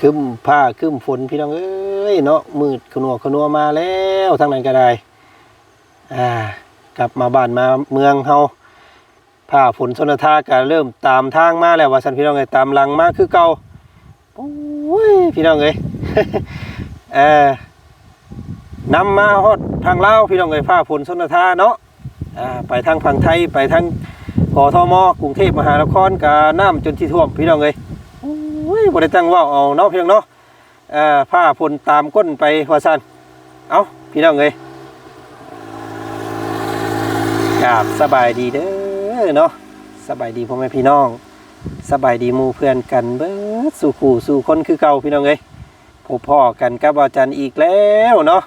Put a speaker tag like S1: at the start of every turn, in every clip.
S1: คึมผ้าคึมฝนพี่น้องเอ้ยเนาะมืดขนัวขนัวมาแล้วทางนั้นก็ได้อ่ากลับมาบ้านมาเมืองเฮาผ้าฝนชนทาก็เริ่มตามทางมาแล้วว่าสันพี่น้องเอ้ยตามหลังมาคือเก่าโอ้ยพี่น้องเอ้ยเออนำมาฮอดทางเล่าพี่น้องเอ้ยผ้าฝนชนทาเนาะอ่าไปทางฝั่งไทยไปทางกทมกรุงเทพมหานครก็น้ำจนที่ท่วมพี่น้องเอ้ย ยบ่ได้ตั้งว่าเอาเนาะเพียงเนาะเอ่อผ้าพลตามก้นไปว่าซั่นเอาพี่น้องเอ้ยกราบสบายดีเด้อเนาะสบายดีพ่อแม่พี่น้อง สบายดีหมู่เพื่อนกันเบิดสู่ขู่สู่คนคือเก่าพี่น้องเอ้ยพบพ่อกันกับอาจารย์อีกแล้วเนาะ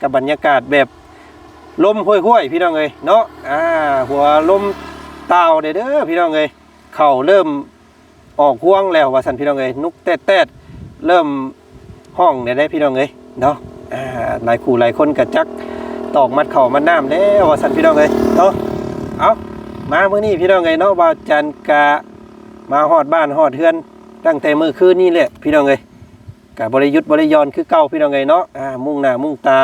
S1: กับบรรยากาศแบบลมห้วยๆพี่น้องเอ้ยเนาะอ่าหัวลมเต่าเด้อเด้อพี่น้องเอ้ยเข่าเริ่ม ออกห่วงแล้วว่าสันพี่น้องเอ้ยนุกแตดแตดเริ่มห้องได้ได้พี่น้องเอ้ยเนาะหลายคู่หลายคนกระจักตอกมัดเข่ามัดน้ำแล้วว่าสันพี่น้องเอ้ยเนาะเอามาเมื่อนี้พี่น้องเอ้ยเนาะว่าจันกะมาฮอดบ้านฮอดเฮือนตั้งแต่มือคืนนี่แหละพี่น้องเอ้ยกะบริยุทธ์บริยอนคือเก่าพี่น้องเอ้ยเนาะอ่ามุ่งหน้ามุ่งตา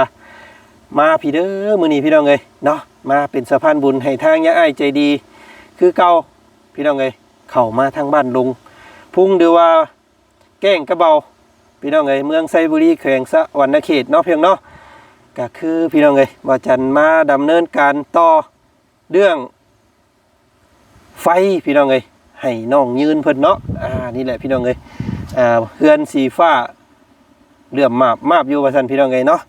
S1: มาพี่เด้อมื้อนี้พี่น้องเอ้ยเนาะมาเป็นสะพานบุญให้ทางยะไอ้ใจดี คือเก่าพี่น้องเอ้ยเข้ามาทางบ้านลุง พุ่งหรือว่าแก้งกระเบาพี่น้องเอ้ยเมืองไซบุรีแขวงสะวรรณเขตเนาะเพียงเนาะก็คือพี่น้องเอ้ยว่าจันมาดำเนินการต่อเรื่อง ไฟพี่น้องเอ้ยให้น้องยืนเพิ่นเนาะอ่านี่แหละพี่น้องเอ้ยอ่าเฮือนสีฟ้าเหลื่อมมาบมาบอยู่ว่าซั่นพี่น้องเอ้ยเนาะ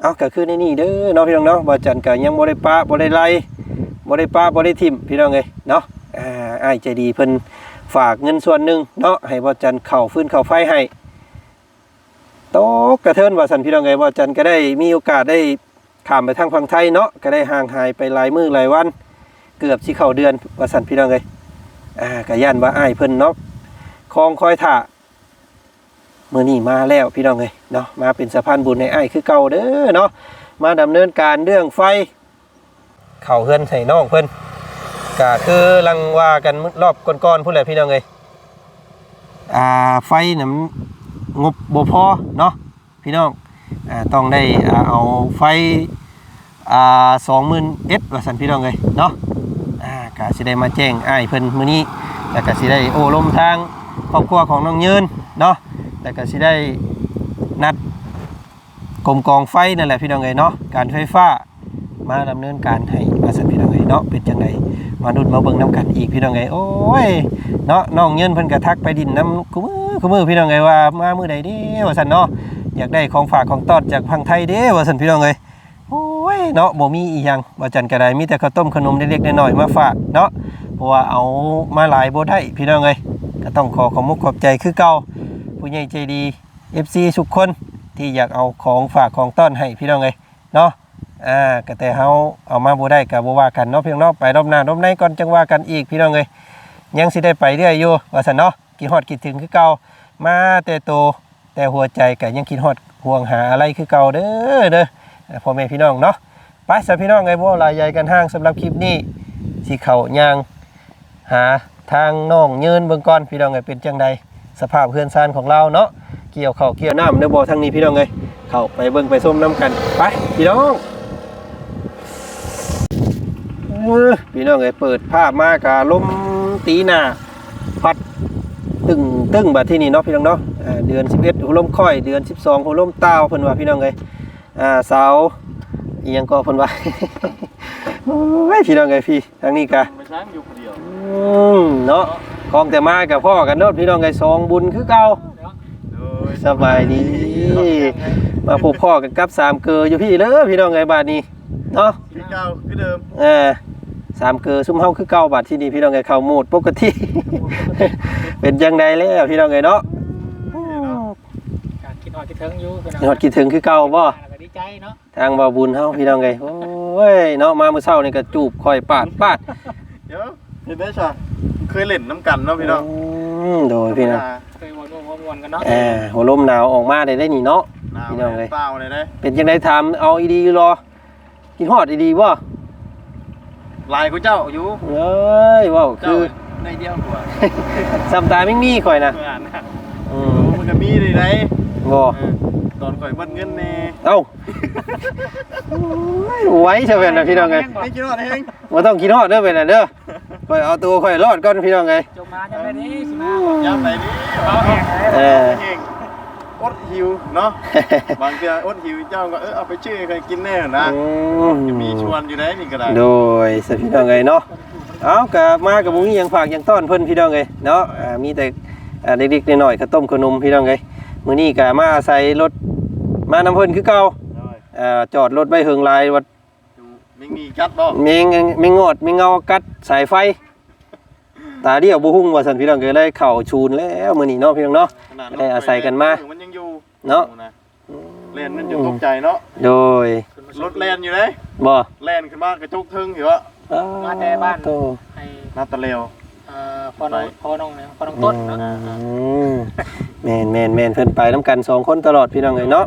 S1: เอาก็คือในนี่เด้อเนาะพี่น้องเนาะว่าจันก็ยังบ่ได้ปะบ่ได้ไล่บ่ได้ปะบ่ได้ทิ่มพี่น้องเอ้ยเนาะอ่าอ้ายใจดีเพิ่น ฝากเงินส่วนหนึ่งเนาะให้บ่จันเข่าฟื้นเข่าไฟให้โตะกระเทินว่าสันพี่น้องไงบ่จันก็ได้มีโอกาสได้ข้ามไปทางฝั่งไทยเนาะก็ได้ห่างหายไปหลายมื้อหลายวัน เกือบสิเข้าเดือนว่าสันพี่น้องเอ้ยอ่าก็ย่านว่าอ้ายเพิ่นเนาะคลองคอยท่ามื้อนี้มาแล้วพี่น้องเอ้ยเนาะมาเป็นสะพานบุญให้อ้ายคือเก่าเด้อเนาะมาดำเนินการเรื่องไฟ เข้าเฮือนใส่น้องเพิ่น ก็คือลังว่ากันรอบก่อนๆพูดเลยพี่น้องเอ้ยอ่าไฟน่ะมันงบบ่พอเนาะพี่น้องอ่าต้องได้อ่าเอาไฟอ่า20,000เอสว่าซั่นพี่น้องเอ้ยเนาะอ่าก็สิได้มาแจ้งอ้ายเพิ่นมื้อนี้แล้วก็สิได้โอ้ลมทางครอบครัวของน้องยืนเนาะแล้วก็สิได้นัดกรมกองไฟนั่นแหละพี่น้องเอ้ยเนาะการไฟฟ้ามาดำเนินการให้ว่าซั่นพี่น้องเอ้ยเนาะเป็นจังได มาดุดมาเบิ่งน้ำกันอีกพี่น้องไงโอ้ยเนาะน้องเงินเพิ่นกระทักไปดินน้ำคุมือคุมือพี่น้องไงว่ามามือใดเด้ว่าซั่นเนาะอยากได้ของฝากของต้อนจากพังไทยเด้ว่าซั่นพี่น้องเอ้ยโอ้ยเนาะบ่มีอีหยังว่าจันก็ไดมีแต่ข้าวต้มขนมเล็กๆน้อยๆมาฝากเนาะเพราะว่าเอามาหลายบ่ได้พี่น้องเอ้ยก็ต้องขอขอบมุกขอบใจคือเก่าผู้ใหญ่ใจดี FC ทุกคนที่อยากเอาของฝากของต้อนให้พี่น้องเอ้ยเนาะ อ่าก็แต่เฮาเอามาบ่ได้ก็บ่ว่ากันเนาะเพียงเนาะไปรอบหน้ารอบในก่อนจังว่ากันอีกพี่น้องเอ้ยยังสิได้ไปเรื่อยอยู่ว่าซั่นเนาะคิดฮอดคิดถึงคือเก่ามาแต่โตแต่หัวใจก็ยังคิดฮอดห่วงหาอะไรคือเก่าเด้อเด้อพ่อแม่พี่น้องเนาะไปซะพี่น้องเอ้ยบ่ลายใหญ่กันห้างสำหรับคลิปนี้สิเข้าย่างหาทางน้องยืนเบิ่งก่อนพี่น้องเอ้ยเป็นจังใดสภาพเฮือนซานของเราเนาะเกี่ยวข้าวเกี่ยวน้ำในบ่อทางนี้พี่น้องเอ้ยเข้าไปเบิ่งไปส้มน้ำกันไปพี่น้อง พี่น้องเอ้ยเปิดภาพมากะลมตีหน้าพัดตึงตึงบัดที่นี่เนาะพี่น้องเนาะอ่าเดือน 11หัวลมค่อย เดือน 12หัวลมเต้าเพิ่นว่าพี่น้องเอ้ยอ่าเสาอีหยังก็เพิ่นว่าโอ้ยพี่น้องเอ้ยพี่ทางนี้กะ
S2: ไม่ช้างอยู่คนเดียว
S1: อืมเนาะของแต่มากับพ่อกันเนาะพี่น้องเอ้ยสองบุญคือเก่า
S2: โดย
S1: สบายดี มาพบพ่อกันกับสามเกออยู่พี่เด้อพี่น้องเอ้ยบาดนี้เนาะ
S2: พี่เก้าพี่เดิม
S1: เออ สามเกลือซุ่มเฮาคือเก้าบาทที่นี่พี่น้องไงเข้าโหมดปกติ เป็นจังใดแล้วพี่น้องไงเนาะ
S3: การคิดฮอดคิดถึงอยู่
S1: ยอดคิดถึงคือเก่าบ่
S3: ก็ดีใจเนาะ
S1: ทางบ่าวบุญเฮาพี่น้องไงโอ้ยเนาะมามื้อเช้านี่ก็จูบคอยปาดปาด
S2: เดี๋ยวเห็นได้ช่ะเคยเล่นน้ำกันเนาะพี่น้อง
S1: อืมโดยพี่น้อง
S3: เคยวนวนวนกันเนาะ
S1: เออหัวลมหนาวออกมาได้ได้นี่เนาะ
S2: หนาว
S1: พี่น้องเอ้ย
S2: เปล่าเลยนะ
S1: เป็นจังไดถามเอาอีดีรอกินฮอดอีดีบ่
S2: ลายกูเจ้าอยู่
S1: เอ้ยว้าว
S2: เจ้า
S1: คือ
S2: ในเดียวหัว
S1: ซ้ำตามิ่งมีข่อยนะ
S2: เมื่ออ่านนะ
S1: อืม
S2: มันก็มีเลยได
S1: บ่
S2: เออตอนข่อยเบิดเงินแน่
S1: เอ้าไว้เถอะเพิ่นน่ะพี่น้องเอ้ย
S2: ไม่คิดว่าเอง
S1: บ่ต้องคิดฮอดเด้อเพิ่นน่ะเด้อข่อยเอาตัวข่อยรอดก่อนพี่น้องเอ้ย
S3: จงมาจะได้ดีสิมาบอก
S2: ยามไหนนี่
S3: เอาแห้งเลย
S1: เออ
S2: เองอดหิวเนาะ บางเทื่ออดหิวเจ้าก็เออเอาไปชื่อให้ใครกินแน่นะ
S1: อื
S2: จะมีชวนอยู่ได้นี่ก็ได้
S1: โดยสพี่น้องเอ้ยเนาะเอากะมากับบ่มีหยังฝากหยังต้อนเพิ่นพี่น้องเอ้ยเนาะอ่ามีแต่อ่าเด็กๆน้อยๆข้าวต้มขนมพี่น้องเอ้ยมื้อนี้ก็มาอาศัยรถมานำเพิ่นคือเก่า
S2: ได้
S1: อ่าจอดรถไว้เฮิงลายวัด
S2: ไม่มีกัดบ่
S1: เมงเมงงอดเมงเงากัดสายไฟตาเดียวบ่หุ้งว่าซั่นพี่น้องเอ้ยเลยเข้าชูนแล้วมื้อนี้เนาะพี่น้องเนาะ
S2: ขนาด
S1: ได้อาศัยกันมา
S2: มันยังอยู่
S1: เนาะ
S2: เล่นมันจะตกใจเนาะ
S1: โดย
S2: รถแล่นอยู่เลย
S1: บ่
S2: แล่นขึ้นมากระจุกทึงอยู่วะ
S3: มาแต่บ้าน
S1: โต
S3: ให้
S2: นาตะเลว
S3: เอ่อพ่อน้องพ่อน้องเนี่ยพ่อน้องต้นเนาะ
S1: อืมแม่นแม่นแม่นเพิ่นไปนํกันสองคนตลอดพี่น้องเอ้ยเนาะ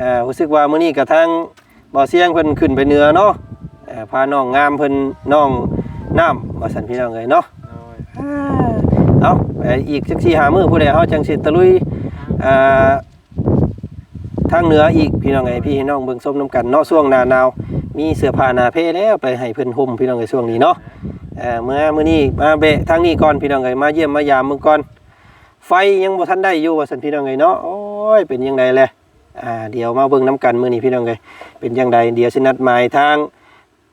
S1: อ่ารู้สึกว่ามื้อนี้กับทางบ่อเสียงเพิ่นขึ้นไปเหนือเนาะอ่าพาน้องงามเพิ่นน้องน้ำว่าซั่นพี่น้องเอ้ยเนาะ
S2: โอ้ย
S1: เอาไปอีกสักสี่หามือผู้ใดเฮาจังสิตะลุยอ่า ทางเหนืออีกพี่น้องไงพี่น้องเบิ่งส้มน้ำกันเนาะช่วงหนาหนาวมีเสื้อผ้าหนาเพแล้วไปให้เพิ่นห่มพี่น้องไงช่วงนี้เนาะเอ่อเมื่อมื้อนี้มาเบะทางนี้ก่อนพี่น้องไงมาเยี่ยมมายามเมืองก่อนไฟยังบ่ทันได้อยู่ว่าซั่นพี่น้องไงเนาะโอ้ยเป็นยังไงแหละอ่าเดี๋ยวมาเบิ่งน้ำกันมื้อนี้พี่น้องไงเป็นจังไดเดี๋ยวสินัดหมายทาง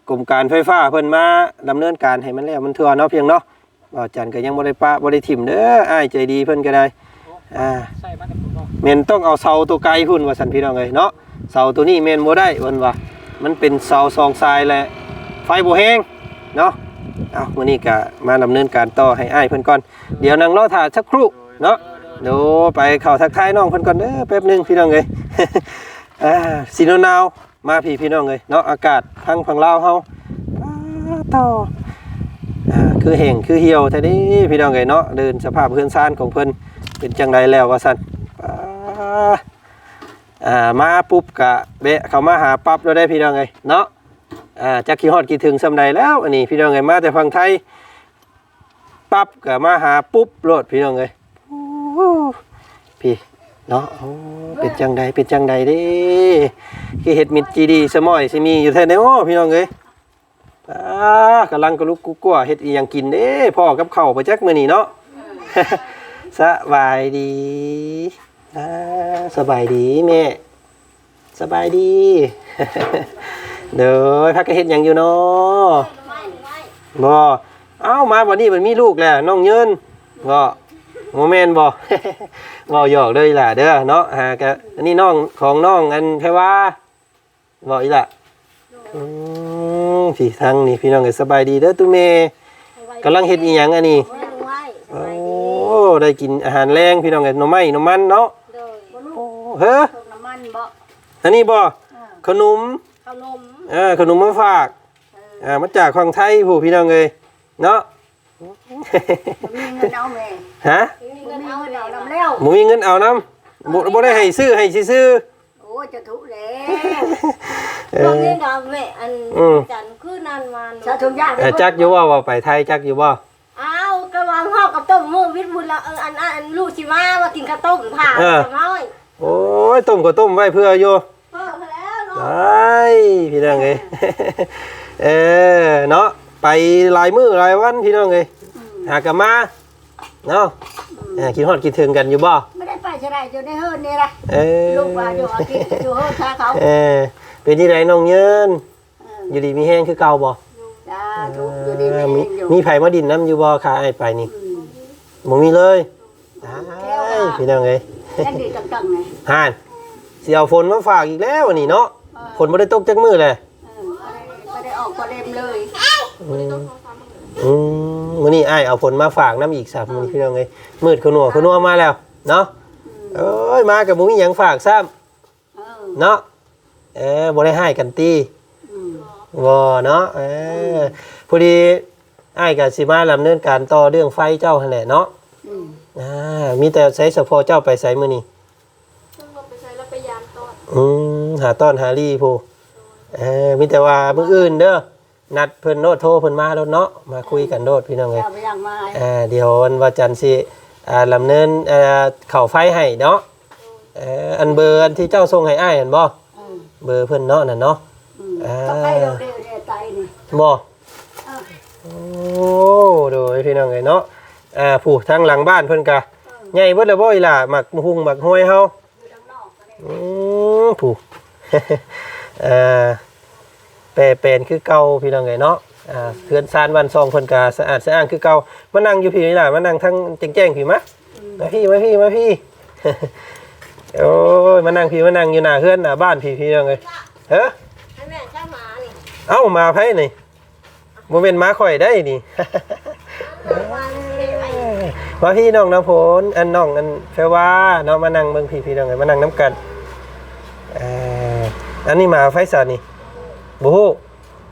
S1: กรมการไฟฟ้าเพิ่นมาดำเนินการให้มันแล้วมันทั่วเนาะเพียงเนาะบ่าวจันก็ยังบ่ได้ปะบ่ได้ถิ่มเด้ออ้ายใจดีเพิ่นก็ได้ อ่า
S3: ใส่มาแต่ผมบอก
S1: แม่นต้องเอาเสาตัวไกลพุ่นว่าซั่นพี่น้องเอ้ยเนาะเสาตัวนี้แม่นบ่ได้เพิ่นว่า มันเป็นเสาสองทรายแหละไฟบ่แห้งเนาะเอามื้อนี้ก็มาดำเนินการต่อให้อ้ายเพิ่นก่อน เดี๋ยวนั่งรอถ่าสักครู่เนาะเดี๋ยวไปเข้าทักทายน้องเพิ่นก่อนเด้อแป๊บหนึงพี่น้องเอ้ย อ่าสิโนนาวมาพี่พี่น้องเอ้ยเนาะอากาศทางฝั่งลาวเฮาอ่าต่ออ่าคือแห่งคือเหี่ยวแต่นี้พี่น้องไงเนาะเดินสภาพเพื่อนซ่านของเพิ่น เป็นจังไดแล้วว่าซั่นอ่ามาปุ๊บกะเบะเขามาหาปั๊บเราได้พี่น้องไงเนาะอ่าจักขี้ฮอดกี่ถึงสำใดแล้วอันนี้พี่น้องไงมาแต่ฝั่งไทยปั๊บก็มาหาปุ๊บโลดพี่น้องไงพี่เนาะเป็นจังใดเป็นจังใดเด้คือเฮ็ดมิดจีดีสมอยสิมีอยู่แท้เด้อพี่น้องเอ้ยอ่ากำลังกระลุกกุกกัวเฮ็ดอียังกินเด้พ่อกับเข้าไปแจักมื้อนี้เนาะ สบายดีอ่าสบายดีแม่ สบายดีเด้อพักก็เฮ็ดหยังอยู่เนาะบ่เอ้ามาวันนี้มันมีลูกแล้วน้องเยินบ่โมเมนบ่บ่หยอกเลยล่ะเด้อเนาะหากะอันนี้น้องของน้องอันแค่ว่าบ่อีล่ะอืมพี่ทางนี่พี่น้องก็สบายดีเด้อตุ้เมกำลังเฮ็ดอีหยังอันนี้ ได้กินอาหารแรงพี่น้องก็หน่อไม้หน่อมันเนาะ
S4: โดย
S1: โอ้เฮ้อ
S4: ตกน้ำมันบ่
S1: อันนี้บ่ขนม
S4: ข้าวนม
S1: เออขนมมาฝากอ่ามาจากฝั่งไทยผู้พี่น้องเอ้ยเนาะ
S4: มีเงินเอาแม่
S1: ฮะ
S4: มีเงินเอาเดี๋ยวน้ำแล้ว
S1: หมูมีเงินเอานํบ่บ่ได้ให้ซื้อให้ซื้อ
S4: โอ้จะถูกแล้ว
S1: ๆเอ
S5: ตรง
S1: อ
S5: นี้ก็แม่อัน
S1: อืม
S5: จันคือนันมัน
S4: สาธุยาก
S1: เออจักอยู่ว่าว่าไปไทยจักอยู่บ่
S5: อ้าว กระวังห่อกับต้มมือวิทย์บุญละเอออันอันอันลูกชิมาว่ากินข้าวต้มผ่าจะน้อย
S1: โอ้ยต้มก็ต้มไว้เพื่ออยู่
S5: เออแล้วเนาะ
S1: ไอ้พี่น้องเอ้ย เออเนาะไปหลายมื้อหลายวันพี่น้องเอ้ยหากลับมาเนาะเออคิดฮอดคิดถึงกันอยู่บ่
S4: ไม่ได้ไปเฉยๆอยู่ในเฮิร์นนี่ละ
S1: เออ
S4: ลูกว่าอยู่อาทิตย์อยู่เฮิร์นท่าเขา
S1: เออเป็นที่ไหนน้องเยิน
S4: เออ
S1: อยู่ดีมีแห้งคือเก่าบ่
S4: สาธุอยู่ดีไม่
S1: เออมี
S4: เองอยู่
S1: มีไผมาดินน้ำอยู่บ่ค่ะไอ้ายไปนี่
S4: อืม
S1: บ่มีเลยอ้ายพี่น้องเอ้ย
S4: ยังดีจังๆไง
S1: ห่านสิเอาฝนมาฝากอีกแล้ววันนี้เนาะฝนบ่ได้ตกจักมื้อเลย
S4: เออไม่ได้ออกประเด็นเลย
S1: อืมอืมมื้อนี้อ้ายเอาผลมาฝากน้ำอีกสามมื้อพี่น้องเอ้ยมืดขนัวขนัวมาแล้วเนาะเอ้ยมากับบ่มีหยังฝากซ้ำ
S4: เออ
S1: เนาะ เออบ่ได้ให้กันตี
S4: อืม
S1: บ่เนาะเออพอดีอ้ายก็สิมาดำเนินการต่อเรื่องไฟเจ้าหั่นแหละเนาะ
S4: อืม
S1: อ่ามีแต่ใช้เฉพาะเจ้าไปใส่มื้อนี้
S5: ซึ่งเราไปใช้แล้วไปยามตอน
S1: อืมหาต้อนหาลี่ผู้เออมีแต่ว่ามื้ออื่นเด้อนัดเพิ่นโนดโทรเพิ่นมาโลดเนาะมาคุยกันโดดพี่น้องเอ้ย
S4: เอาไปยังมา
S1: อ่าเดี๋ยววันวันจันทร์สิอ่าลำเนินอ่าเข้าไฟให้เนาะเอ่ออันเบอร์อันที่เจ้าส่งให้อ้ายเห็นบ่
S4: อืม
S1: เบอร์เพิ่นเนาะนั่นเนาะ
S4: อืม
S1: อ่า
S4: ก็ไปเราเร็วเนี่ยไตนี่
S1: บ่
S4: เออ
S1: โอ้โดยพี่น้องไงเนาะอ่าผู้ทางหลังบ้านเพิ่นกะใหญ่เบิดแล้วบ่อีหล่ะหมักหุงหมักห้อยเฮา
S4: อยู่ทางนอกก็ได้
S1: อือผู้อ่าแปรเป็นคือเก่าพี่น้องไงเนาะอ่าเพื่อนซานวันซองเพิ่นกะสะอาดสะอ้านคือเก่ามานั่งอยู่พี่นี่ล่ะมานั่งทั้งแจ้งๆพี่มะมาพี่มาพี่มาพี่โอ้ยมานั่งพี่มานั่งอยู่หน้าเฮือนหน้าบ้านพี่พี่น้องเอ้ยเฮ้อ
S5: ให้แม่เจ้าหมานี่
S1: เอ้ามาไผนี่บ่เป็นหมาข่อยได้นี่
S5: วางนี่ไว้
S1: มาพี่น้องนะพลอันน้องอันแฟว่าเนาะมานั่งเบิ่งพี่พี่น้องไงมานั่งน้ำกันเอ่ออันนี้หมาไฟสานี่บูฮู้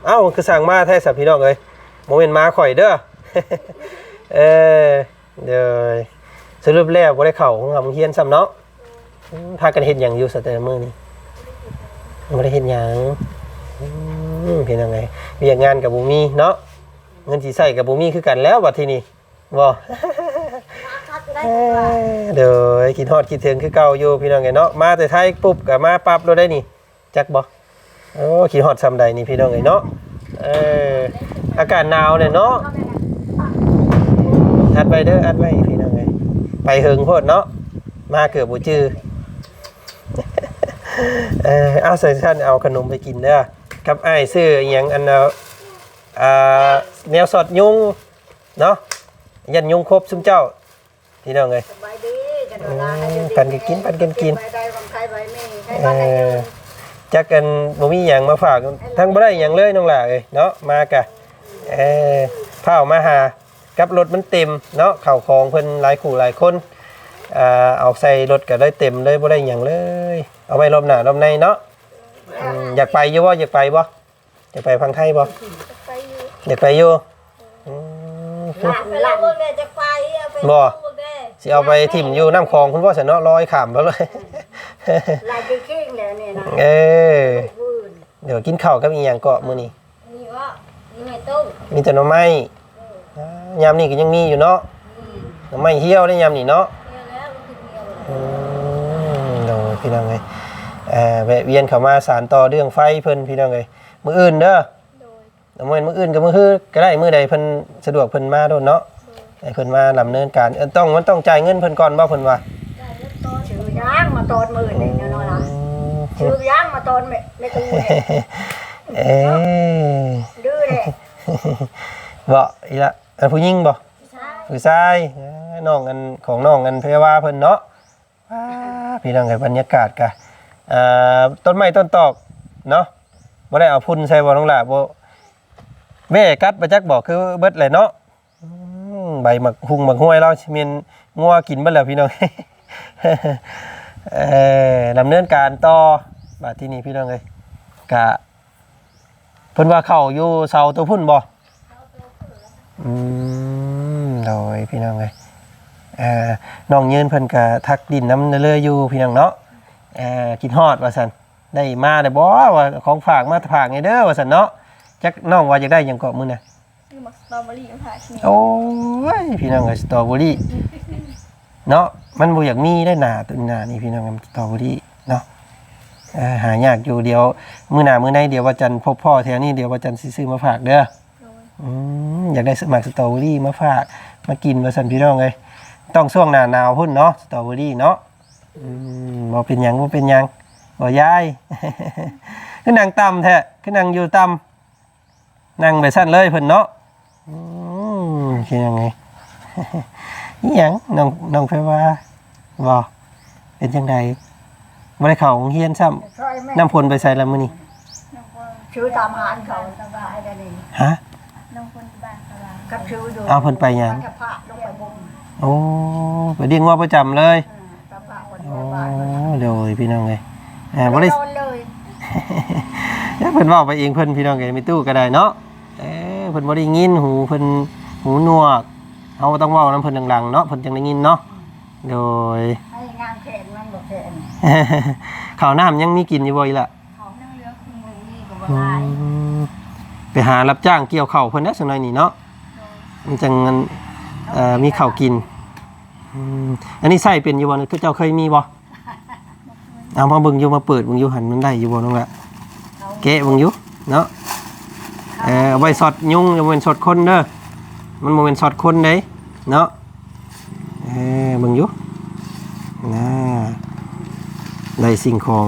S1: เอ้าคือสั่งมาแท้สับพี่น้องเอ้ยโมเมนต์มาข่อยเด้อเออเดี๋ยวสรุปแล้วบ่ได้เข้าของหำเฮียนซ้ำเนาะอืมพากันเฮ็ดหยังอยู่สแต่ละมื้อนี้บ่ได้เฮ็ดหยัง อืมพี่น้องไงเวียกงานกับบ่มีเนาะเงินสิใช้กับบ่มีคือกันแล้วบัดทีนี้บ่
S5: คัดได้
S1: เอ้ยเดี๋ยวคิดฮอดคิดถึงคือเก่าอยู่พี่น้องไงเนาะมาแต่ไทยปุ๊บก็มาปั๊บเราได้นี่จักบ่โอ้คิดฮอดซำใดนี่พี่น้องไงเนาะเอออากาศหนาวเนี่ยเนาะอัดไปเด้ออัดไว้พี่น้องไงไปเฮิงโพดเนาะมาเกือบบ่จื้อเออเอาใส่ท่านเอาขนมไปกินเด้อ กับอ้ายซื้ออหยังอันเอาอ่าแนวสอดยุงเนาะยันยุงครบซุมเจ้าพี่น้องเอ้ย
S4: สบายดีจะโดนลาให้อยู่ดี
S1: ปันกันกินปันกันกิน
S4: ไปได้ของใครไปไม่ใคร
S1: เอ
S4: บ้านไหนเดิ
S1: อนจักกันบ่มีหยังมาฝากทั้งบ่ได้หยังเลยน้องหล่าเอ้ยเนาะมากะเออพาออกมาหากับรถมันเต็มเนาะข้าวของเพิ่นหลายคู่หลายคนอ่าเอาใส่รถก็ได้เต็มเลยบ่ได้หยังเลย เอาไว้รอบหน้ารอบในเนาะ อืมอยากไปอยู่บ่อยากไปบ่อยากไปพังไทยบ่
S5: ไปอยู่
S1: อยากไปอยู่อืม
S5: หลานไปแล้วพวกแม่จะไปเอาไป
S1: บ่
S5: พวกแม่
S1: สิเอาไปถิ่มอยู่น้ำคลองคุณพ่อสนเนาะลอยข้ามไปเลย
S4: ลายเก่งๆแล้วเนี่ยนะ
S1: เออ
S4: วืน
S1: เดี๋ยวกินข้าวกับอีหยังเกาะมื้อนี้
S5: นี่ว่านี่ไงต้ม
S1: มีแต่หน่อไม้อ่ายามนี้ก็ยังมีอยู่เนาะหน่อไม้เหี่ยวได้ยามนี้เนาะ
S5: เนี่ยแล้วมันคือเดียว
S1: อืมโดยพี่น้องเอ้ยเอ่อแวะเวียนเข้ามาสารต่อเรื่องไฟเพิ่นพี่น้องเอ้ยมื้ออื่นเด้อ
S5: โดย
S1: เอามื้อมื้ออื่นก็มื้อฮือก็ได้มื้อใดเพิ่นสะดวกเพิ่นมาโดนเนาะให้เพิ่นมาดำเนินการเอิ้นต้องมันต้องจ่ายเงินเพิ่นก่อนบ่เพิ่นว่า
S5: ได้แล้วต้น
S4: ชื่อย่างมาตอนมื่นนี่เนาะนะชื่อย่างมาตอนไม่ไม่ตู้เนี่ย
S1: เอ๊ะ
S4: ดื้อเลย
S1: บ่อีละอันผู้หญิงบ่
S5: ใช่
S1: ผู้ชายเอ้อน้องอันของน้องอันเพรว่าเพิ่นเนาะว้าพี่น้องไงบรรยากาศกะ อ่าต้นไม้ต้นตอกเนาะบ่ได้เอาพุ่นใส่บ่น้องหล่ะบ่แม่กัดบ่จักบอกคือเบิดเลยเนาะใบหมักหุงหมักห้วยเราสิแม่นงัวกินเบิดแล้วพี่น้องเออดำเนินการต่อบาดที่นี่พี่น้องเอ้ยกะเพิ่นว่าเข้าอยู่เสาตัวพุ่นบ่อืมโดยพี่น้องเลยเออน้องยืนเพิ่นก็ทักดินน้ำเรื่อยอยู่พี่น้องเนาะ เอ่อกินฮอดว่าซั่นได้มาได้บ่ว่าของฝากมาฝากไงเด้อว่าซั่นเนาะจักน้องว่าอยากได้หยังเกาะมื้อน่ะ
S5: คือมักสตรอเบอรี่มาผ่าชิ้น
S1: โอ้ยพี่น้องเอ้ยสตรอเบอรี่เนาะมันบ่อยากมีได้หน้าตัวหน้านี่พี่น้องเอ้ยสตรอเบอรี่เนาะเอ่อหายากอยู่เดี๋ยวมื้อหน้ามื้อในเดี๋ยวว่าจันทร์พบพ่อแถวนี้เดี๋ยวว่าจันทร์สิซื้อมาฝากเด้ออืมอยากได้สมัครสตรอเบอรี่มาฝากมากินมาสั่นพี่น้องเลยต้องช่วงหน้าหนาวพุ่นเนาะสตรอเบอรี่เนาะ อืมบ่เป็นหยังบ่เป็นหยังบ่ยาย คือนั่งต่ำแท้คือนั่งอยู่ต่ำนั่งไปสั่นเลยเพิ่นเนาะอืมคือยังไงอีหยังน้องน้องไฟว่าบ่เป็นจังไดบ่ได้เข้าโรงเรียนซ้ำ
S4: ช่วยแม่
S1: น้ำพลไปใส่ละมื้อนี้
S4: ชื่อตามหานเขาสบายได้นี่
S1: ฮะ
S5: น้องคนที่บ้านเขาว่า
S4: กับชื่อดู
S1: เอาเพิ่นไปหยัง
S4: กับพระลงไปบ่ม
S1: โอ้ไปเรียกว่าประจำเลย
S4: กับพระ คน
S1: โอ้
S4: บ้าน
S1: โดยพี่น้องเลยอ่าบ่ได้
S4: โดนเลย
S1: เพิ่นเว้าไปเองเพิ่นพี่น้องเอ้ยมีตู้ก็ได้เนาะเอ้เพิ่นบ่ได้ยินหูเพิ่นหูหนวกเฮาต้องเว้านํเพิ่นดังๆเนาะเพิ่นจังได้ยินเนาะโดย
S4: ให้งานแขนมันบอกแขน
S1: ข้าวน้ำยังมีกินอยู่บ่อีกล่ะ
S5: เขานั่งเรือคุณมึงนี่กับ
S1: อื
S5: ว่าลาย
S1: มไปหารับจ้างเกี่ยวข้าวเพิ่นนะสักหน่อยนี่เนาะมันจังเอ่อมีข้าวกินอือืมอันนี้ใส่เป็นอยู่บ่เนี่ยเจ้าเคยมีบ่ เอามาเบิ่งอยู่มาเปิดเบิ่งอยู่หันมันได้อยู่บ่น้องละแกะเบิ่งอยู่เนาะเออเอาไว้สอดยุงอย่าเป็นสอดคนเด้อมันบ่เป็นสอดคนเด้เนาะเออเบิ่งอยู่น่าได้สิ่งของ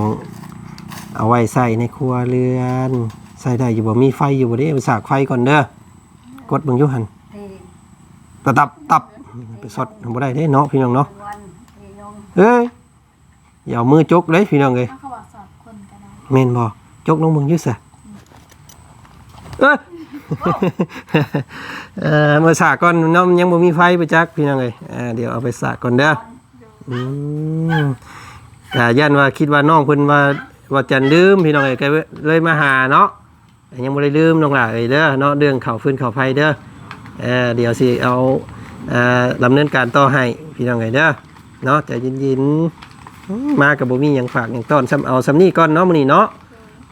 S1: เอาไว้ใส่ในครัวเรือนใส่ได้อยู่บ่มีไฟอยู่บ่เด้ไปสากไฟก่อนเด้อกดเบิ่งอยู่หัน
S4: ที่
S1: ตะตับตับไปสดบ่ได้เด้เนาะพี่น้องเนาะ
S4: วันที่ยง
S1: เฮ้ย อย่าเอามือจกเลยพี่น้องเอ้ย
S5: เขาบอกสอบคนกันนะ
S1: แม่นบ่จกลงมึงอยู่ซะเอ้ยเอ่อมาสากก่อนเนาะมันยังบ่มีไฟไปจักพี่น้องเอ้ยอ่าเดี๋ยวเอาไปสากก่อนเด้ออืมแต่ย่านว่าคิดว่าน้องเพิ่นว่าว่าจันลืมพี่น้องเอ้ยก็เลยมาหาเนาะแต่ยังบ่ได้ลืมน้องหล่ะเอ้ยเด้อเนาะเรื่องข้าวฟืนข้าวไฟเด้อเออเดี๋ยวสิเอาเอ่อดำเนินการต่อให้พี่น้องเอ้ยเด้อเนาะใจเย็นๆอื มมากับบ่มีหยังฝากหยังต้อนซ้ำเอาซ้ำนี้ก่อนเนาะมื้อนี้เนาะ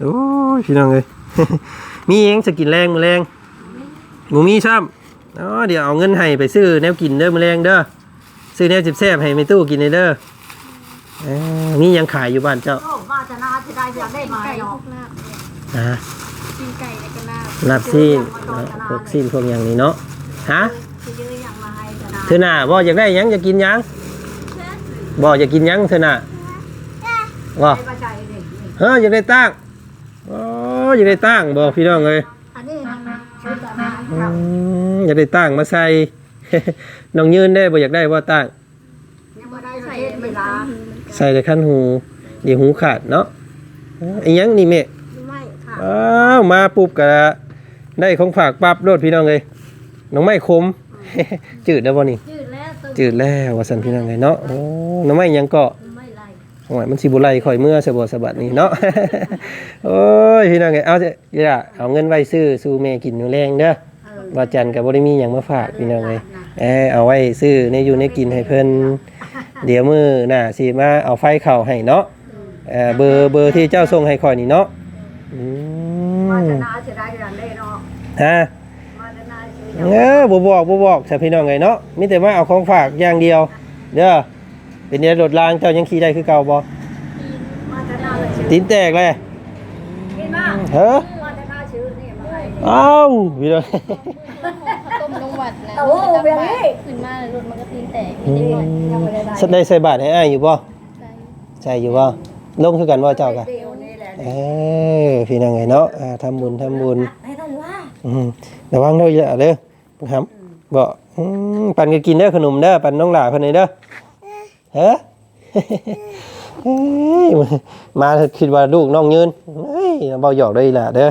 S1: โอ้ยพี่น้องเอ้ย มีหยังสกินแรงมื้อแรงบ่มีซ้ำเนาะเดี๋ยวเอาเงินให้ไปซื้อแนวกินเด้อมื้อแรงเด้อซื้อแนวแซ่บๆให้แม่ตู้กินเด้อเออมีหยังขายอยู่บ้านเจ้า
S4: โอ้มาจะนาจะได้อยากได้มา
S5: ไก่
S4: เนาะ
S5: พวกลาบ
S1: นะ
S5: กินไก่แล้วก็ลาบ
S1: ลาบซีนเนาะพวกซีนพวกอย่างนี้เนาะ ฮะ
S4: จะยื้ออย่างมาให้จะนา
S1: เธอหน่าบ่อยากได้หยังอยากกินหยัง บ่อยากกินหยังเธอหน่าบ่
S4: ให้มาใจเด็กนี่
S1: เฮ้ยอยากได้ตั้งโอ้อยากได้ตั้งบ่พี่น้องเอ้ย
S4: อันนี้ชื่อจะมา
S1: อื
S4: ครับ
S1: มอยากได้ตั้งมาใส่ น้องยืนได้บ่อยากได้บ่ตั้ง
S4: ยังไม่ได้ใส่เวลา
S1: ใส่แต่ขั้นหูเดี๋ยวหูขาดเนาะเอ้ยอิหยังนี่แม่
S4: ไม่ค่ะ
S1: อ้าวมาปุ๊บก็ได้ของฝากปั๊บโลดพี่น้องเอ้ยน้องไม้คม จืดแล้วบ่นี่
S5: จืดแล้วตึ
S1: จืดแล้วว่าซั่นพี่น้องเอ้ยเนาะโอ้น้องไม้ยังเกาะ
S4: ไม่ไร
S1: โอ้ยมันสิบุไรข่อยเมื่อสะบสะบัดนี่เนาะ โอ้ยพี่น้องไงเอาเถอะอย่าเอาเงินไว้ซื้อสู่แม่กินมื้อแรงเด้อว่าจันทร์ก็บ่ได้มีหยังมาฝากพี่น้องเลยเออเอาไว้ซื้อในอยู่ในกินให้เพิ่นเดี๋ยวมือหน้าสิมาเอาไฟเข้าให้เนาะเออเบอร์เบอร์ที่เจ้าส่งให้ข่อยนี่เนาะอื
S4: มามจะนาจะได้อย่างได้เนาะ
S1: ฮะ
S4: มาจะนาชื่อ
S1: เออบ่บอกบ่บอกแต่พี่น้องไงเนาะมีแต่มาเอาของฝากอย่างเดียว เด้อเป็นเดี๋ยวรถรางเจ้ายังขี่ได้คือเก่าบ่
S4: มาจะนาเลยชื่อ
S1: ตีนแตกเลย
S4: นี่มา
S1: เฮ้อ
S4: มาจะนาชื่อนี่มาให้
S1: เอ้าพี่น้อง
S5: ต้มลงวัดแล้ว
S4: โอ้โหแบบนี้
S5: ขึ้นมาแล้วรถมันก็ตีนแตก
S1: อื
S5: นิดหน่อย
S1: ม
S4: ยังไม่ได้ได้
S1: สได้ใส่บาทให้อ้ายอยู่บ่
S5: ใจ
S1: ใช่อยู่บ่ลงคือกันบ่เจ้ากะ
S4: เดียวนี่แหละ
S1: เออพี่น้องไงเนาะอ่าทำบุญทำบุญ
S4: ให้ท่านว่า
S1: อืมระวังเด้ออย่าเด้อ ครับบ่อืมปันก็กินเด้อขนมเด้อปันน้องหลาเพิ่นนี่เด้อเฮ้อเฮ้ยมาคิดว่าลูกน้องยืนเฮ้ยเบาหยอกได้ล่ะเด้อ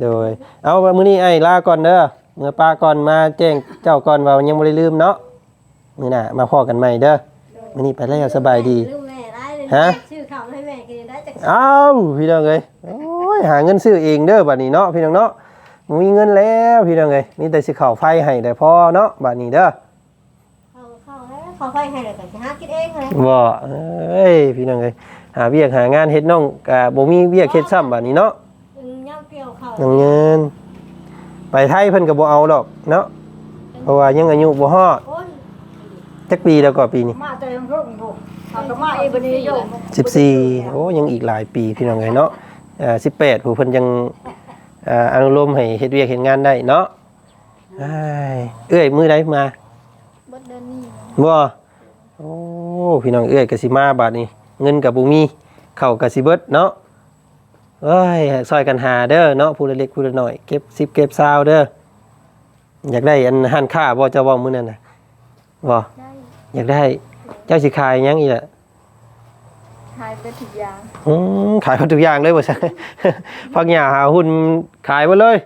S1: โดย เอาว่ามื้อนี้ไอ้ลาก่อนเด้อเมื่อป้าก่อนมาแจ้งเจ้าก่อนว่ายังบ่ได้ลืมเนาะมื้อหน้ามาพ้อกันใหม่เด้อมื้อนี้ไปแล้วสบายดี
S5: ลูกแม่ได้เลย
S1: ฮะ
S5: ชื่อเขาให้แม่กินได้จาก
S1: อ้าวพี่น้องเอ้ยโอ้ยหาเงินซื้อเองเด้อบัดนี้เนาะพี่น้องเนาะบ่ มีเงินแล้วพี่น้องเอ้ยมีแต่สิเข้าไฟให้แต่พอเนาะบัดนี้เด้อ
S5: เขาเขาให้เขาไปให้เลยแต่จะหากินเองเลย
S1: บ่เอ้ยพี่น้องเอ้ยหาเวียกหางานเฮ็ดน้องก็บ่มีเวียกเฮ็ดซ้ำบัดนี้เนาะ
S5: ย่างเกี่ยวเขา
S1: น้องเงินไปไทยเพิ่นก็บ่เอาดอกเนาะเพราะว่ายังอายุบ่ฮอด
S5: โอ้ย
S1: จักปีแล้วก็ปีนี้
S4: มาเต็มรุ่งบุกเขาก็มาอีบันนี้โยม
S1: 14โอ้ยังอีกหลายปีพี่น้องเอ้ยเนาะเอ่อ18ผู้เพิ่นยังเอ่ออนุโลมให้เฮ็ดเวียกเฮ็ดงานได้เนาะอ้ายเอ้ยมื้อใดมา
S5: บดเดินนี่
S1: บ่โอ้พี่น้องเอ้ยกสิมาบาดนี้เงินกับบุมีเข้าวกับสิเบิดเนาะเอ้ยซอยกันหาเด้อเนาะผู้เล็กผู้น้อยเก็บสิบเก็บซาวเด้ออยากได้อันหันค่าบ่เจะเว้ามื้อนั้นน่ะบ่
S5: ได้
S1: อยากได้เจ้าสิขายหยังอีกล่ะ
S5: ทายไปถึงยาง
S1: อืมขายหมดทุกอย่างเลยบ่ใช่ พักหญ้าหาหุ้นขายหมดเลย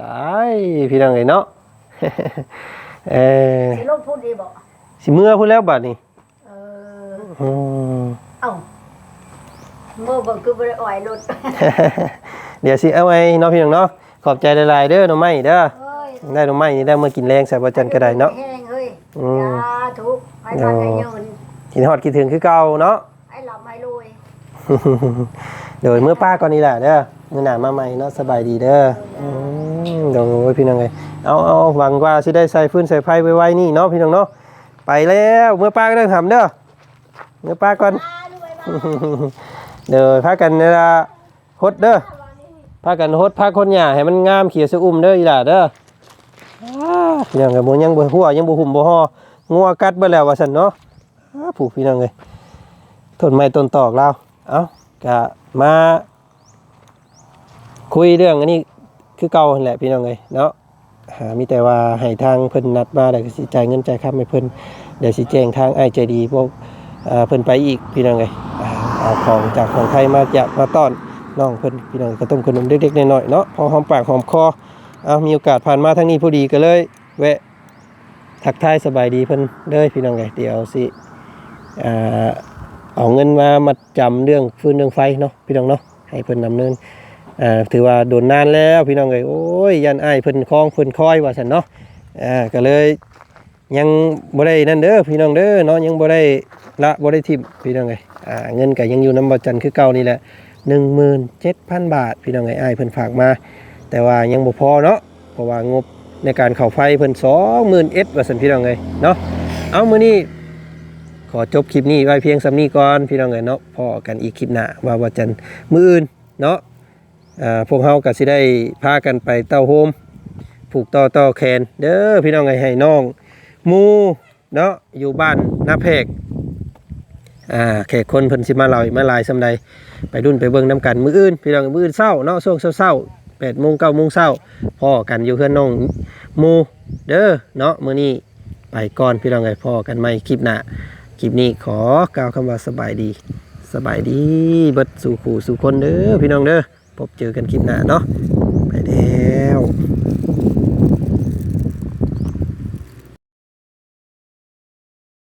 S1: ตายพี่น้องเอ้ยเนาะ เออ
S4: สิลูกพูดดีบอก
S1: สิเมื่อพุ่นแล้วบัดนี้
S4: เออ
S1: อืม
S4: เอ้าเมื่อบอกคือบ่ได้อ่อยรถ
S1: เดี๋ยวสิเอาไว้เนาะพี่น้องเนาะขอบใจหลายๆเด้อหน้องไม้เด้อ
S4: เอ้ย
S1: ได้หน้องไม้นี่ได้เมื่อกินแรงใส่ประจันก็ได้เนาะ
S4: แห้งเฮ้ย
S1: อืม
S4: ยาทุกไอ้บ้านไอ้ยืน
S1: กินฮอดคิดถึงคือเก่าเนาะ
S4: ไอ้หลับไอ้รวย
S1: โดยเมื่อป้าก่อนนี่แหละเด้อมื้อหนามาใหม่เนาะสบายดีเด้ออืมโดยพี่น้องเอ้ยเอาเอาหวังว่าสิได้ใส่ฟืนใส่ไฟไว้ๆนี่เนาะพี่น้องเนาะไปแล้วเมื่อป้าก็เรื่องทำเด้อเมื่อป้าก่อนเดี๋ยวพากันเวลาฮดเด้อพากันฮดพาคนหย่าให้มันงามเขียวสะอุ่มเด้ออีหล่าเด้ออ้าพี่น้องกับหมูยังบ่หัวยังบ่หุ่มบ่องัวกัดเบิดแล้วว่าซั่นเนาะอ้าผูกพี่น้องเอ้ยต้นไม้ต้นตอกเรา เอ้ากะมาคุยเรื่องอันนี้คือเก่าแหละพี่น้องเอ้ยเนาะหามีแต่ว่าให้ทางเพิ่นนัดมาแล้วก็สิจ่ายเงินจ่ายค่าให้เพิ่นเดี๋ยวสิแจ้งทางไอ้ใจดีพวกเพิ่นไปอีกพี่น้องเอ้ยเอาของจากของไทยมาจะมาต้อนน้องเพิ่นพี่น้องก็ต้มขนมเล็กๆน้อยๆเนาะพอหอมปากหอมคอเอามีโอกาสผ่านมาทางนี้พอดีก็เลย แวะทักทายสบายดีเพิ่นเด้อพี่น้องเอ้ยเดี๋ยวสิอ่า เอาเงินมามาจำเรื่องฟืนเรื่องไฟเนาะพี่น้องเนาะให้เพิ่นดำเนินอ่าถือว่าโดนนานแล้วพี่น้องเอ้ยโอ้ยยันอ้ายเพิ่นคลองเพิ่นคอยว่าซั่นเนาะอ่าก็เลยยังบ่ได้นั่นเด้อพี่น้องเด้อเนาะยังบ่ได้ละบ่ได้ทิมพี่น้องเอ้ยอ่าเงินก็ยังอยู่นำบ่จันคือเก่านี่แหละ17,000 บาท พี่น้องเอ้ยอ้ายเพิ่นฝากมา แต่ว่ายังบ่พอเนาะเพราะว่างบในการเข้าไฟเพิ่น20,000เอ็ดว่าซั่นพี่น้องเอ้ยเนาะเอามื้อนี้ ขอจบคลิปนี้ไว้เพียงสำนี้ก่อนพี่น้องเอ้ยเนาะพอกันอีกคลิปหน้าว่าบ่จันมื้ออื่นเนาะพวกเฮาก็สิได้พากันไปเต้าโฮมผูกต่อต่อแขนเด้อพี่น้องไงให้น้องมูเนาะอยู่บ้านนาเพกอ่าแขกคนเพิ่นสิมาลอีกมาลายซำใดไปรุ่นไปเบิ่งน้ำกันมื้ออื่นพี่น้องมื้ออื่นเช้าเนาะช่วงเช้าๆ8โมง9โมงเช้าพ่อกันอยู่เพื่อนน้องมูเด้อเนาะมื้อนี้ไปก่อนพี่น้องไงพ่อกันใหม่คลิปหน้า คลิปนี้ขอกล่าวคำว่าสบายดี สบายดีเบิดสู่ขู่สู่คนเด้อพี่น้องเด้อพบเจอกันคลิปหน้าเนาะไปแล้ว